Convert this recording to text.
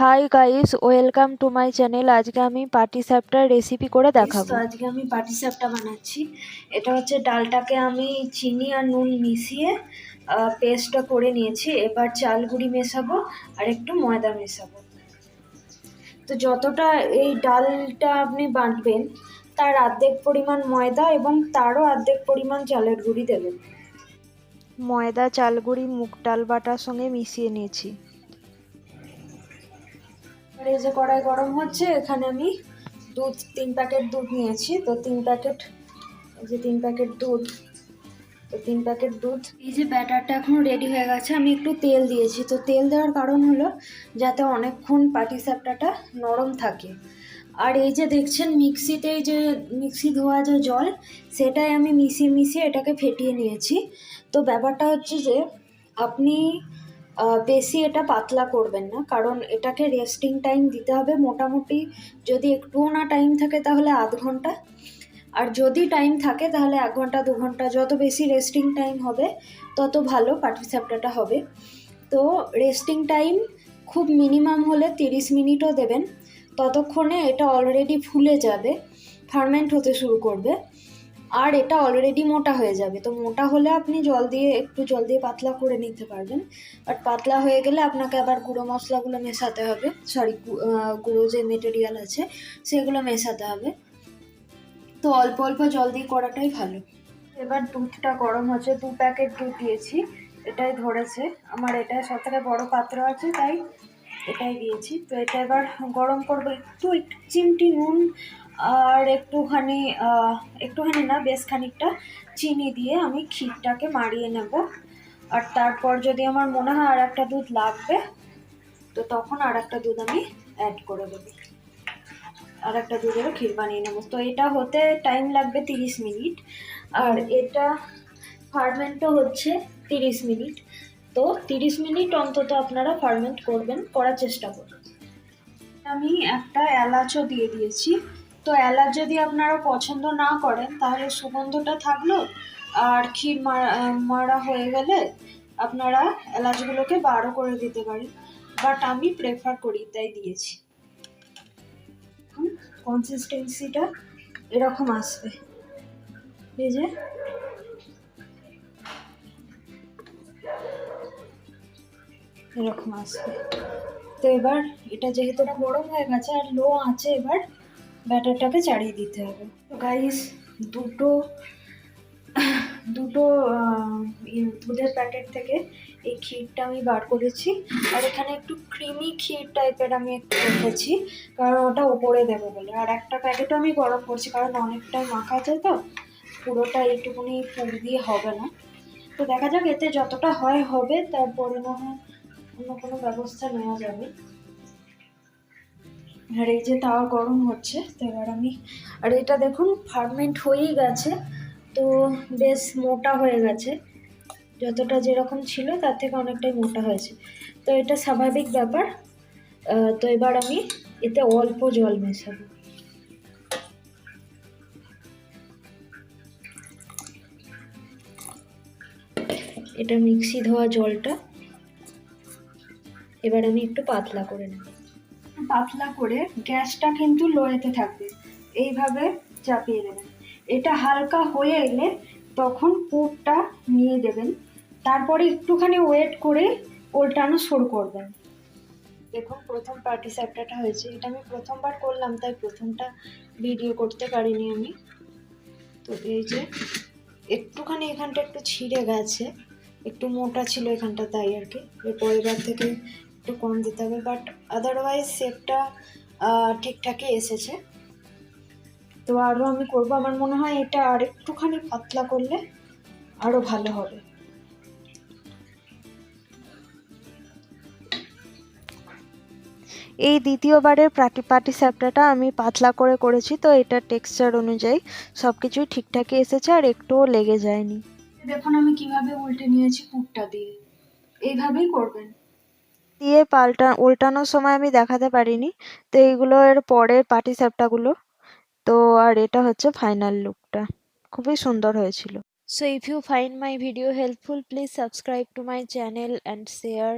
Hi guys welcome to my channel আজকে আমি পাটি সাপটার রেসিপি করে তো দেখাবো। আজকে আমি পাটি সাপটা বানাচ্ছি। এটা হচ্ছে ডালটাকে আমি চিনি আর নুন মিশিয়ে পেস্টটা করে নিয়েছি। এবার চাল গুঁড়ি মেশাবো আর একটু ময়দা মেশাবো। তো যতটা এই ডালটা আপনি বাটবেন তার অর্ধেক পরিমাণ ময়দা এবং তারও অর্ধেক পরিমাণ চালের গুঁড়ি দেবেন। ময়দা চাল গুঁড়ি মুগ ডাল বাটার সঙ্গে মিশিয়ে নিয়েছি। এই যে কড়াই গরম হচ্ছে, এখানে আমি দুধ, তিন প্যাকেট দুধ নিয়েছি। তো তিন প্যাকেট যে তিন প্যাকেট দুধ, তো তিন প্যাকেট দুধ। এই যে ব্যাটারটা এখন রেডি হয়ে গেছে, আমি একটু তেল দিয়েছি। তো তেল দেওয়ার কারণ হলো যাতে অনেকক্ষণ পাটি সাপটাটা নরম থাকে। আর এই যে দেখছেন, মিক্সিতে যে মিক্সি ধোয়া যে জল, সেটাই আমি মিশিয়ে মিশিয়ে এটাকে ফেটিয়ে নিয়েছি। তো ব্যাপারটা হচ্ছে যে, আপনি বেশি এটা পাতলা করবেন না, কারণ এটাকে রেস্টিং টাইম দিতে হবে মোটামুটি। যদি একটুও না টাইম থাকে তাহলে আধ ঘণ্টা। আর যদি টাইম থাকে তাহলে এক ঘণ্টা, দু ঘণ্টা, যত বেশি রেস্টিং টাইম হবে, তত ভালো পাটিসাপটাটা হবে। তো রেস্টিং টাইম খুব মিনিমাম হলে তিরিশ মিনিটও দেবেন। ততক্ষণে এটা অলরেডি ফুলে যাবে ফার্মেন্ট হতে শুরু করবে। আর এটা অলরেডি মোটা হয়ে যাবে। তো মোটা হলে আপনি জল দিয়ে, একটু জল দিয়ে পাতলা করে নিতে পারবেন। বাট পাতলা হয়ে গেলে আপনাকে আবার গুঁড়ো মশলাগুলো মেশাতে হবে। সরি গুঁড়ো যে মেটেরিয়াল আছে, সেগুলো মেশাতে হবে। তো অল্প অল্প জল দিয়ে করাটাই ভালো। এবার দুধটা গরম হচ্ছে। দু প্যাকেট দুধ দিয়েছি। এটাই ধরেছে। আমার এটা সব থেকে বড়ো পাত্র আছে, তাই এটাই দিয়েছি। তো এটা এবার গরম করব। একটু একটু চিমটি নুন আর একটুখানি একটুখানি না, বেশ খানিকটা চিনি দিয়ে আমি ক্ষীরটাকে মারিয়ে নেব। আর তারপর যদি আমার মনে হয় আর একটা দুধ লাগবে, তো তখন আর একটা দুধ আমি অ্যাড করে দেবো। আর একটা দুধেরও ক্ষীর বানিয়ে নেব। তো এটা হতে টাইম লাগবে তিরিশ মিনিট। আর এটা ফার্মেন্টও হচ্ছে তিরিশ মিনিট। তো তিরিশ মিনিট অন্তত আপনারা ফার্মেন্ট করবেন, করার চেষ্টা করবেন আমি একটা এলাচও দিয়ে দিয়েছি। তো এলাচ যদি আপনারা পছন্দ না করেন, তাহলে সুগন্ধটা থাকল আর ক্ষীর মারা হয়ে গেলে আপনারা এলাচগুলোকে বারো করে দিতে পারেন। বাট আমি প্রেফার করি, তাই দিয়েছি। কনসিস্টেন্সিটা এরকম আসবে। এই যে। এরকম আসবে। তো এবার এটা যেহেতু গরম হয়ে গেছে আর লো আছে এবার ব্যাটারটাকে চাড়িয়ে দিতে হবে। তো গাইস দুটো দুটো ইয়ে, দুধের প্যাকেট থেকে এই ক্ষীরটা আমি বার করেছি। আর এখানে একটু ক্রিমি ক্ষীর টাইপের আমি একটু রেখেছি কারণ ওটা ওপরে দেবো বলে। আর একটা প্যাকেটও আমি গরম করছি কারণ অনেকটাই মাখা যায় তো পুরোটা এইটুকুনি পুর দিয়ে হবে না। তো দেখা যাক এতে যতটা হয় হবে তারপরে না হয় অন্য কোনো ব্যবস্থা নেওয়া যাবে। আর এই যে তাওয়া গরম হচ্ছে, তো এবার আমি, আর এটা দেখুন ফার্মেন্ট হয়েই গেছে, তো বেশ মোটা হয়ে গেছে। যতটা যেরকম ছিল, তার থেকে অনেকটাই মোটা হয়েছে। তো এটা স্বাভাবিক ব্যাপার। তো এবার আমি এতে অল্প জল মেশাবো। এটা মিক্সি ধোয়া জলটা। এবার আমি একটু পাতলা করে নেব। পাতলা করে গ্যাসটা কিন্তু লোয়েতে থাকবে। এইভাবে চাপিয়ে দেবেন। এটা হালকা হয়ে এলে তখন পুরটা নিয়ে দেবেন। তারপরে একটুখানি ওয়েট করে উল্টানো শুরু করবেন। দেখুন, প্রথম পার্টি স্যাপটাটা হয়েছে। এটা আমি প্রথমবার করলাম, তাই প্রথমটা ভিডিও করতে পারিনি আমি। তো এই যে একটুখানি এখানটা একটু ছিঁড়ে গেছে। একটু মোটা ছিল এখানটা তাই আর কি। পরের থেকে একটু কম দিতে হবে বাট আদারওয়াইজ শেপটা ঠিকঠাকই এসেছে। তো আরও আমি করব আমার মনে হয় এটা আর একটুখানি পাতলা করলে আরও ভালো হবে। এই দ্বিতীয়বারের পাটি পাটি সাপটাটা আমি পাতলা করে করেছি তো এটা টেক্সচার অনুযায়ী সব কিছুই ঠিকঠাকই এসেছে আর একটুও লেগে যায়নি। দেখুন আমি কীভাবে উল্টে নিয়েছি পুরটা দিয়ে। এইভাবেই করবেন। দিয়ে পাল্টা, উল্টানোর সময় আমি দেখাতে পারিনি। তো এইগুলো এর পরের পাটি সাপটাগুলো তো আর এটা হচ্ছে ফাইনাল লুকটা। খুবই সুন্দর হয়েছিল। So if you find my video helpful please subscribe to my channel and share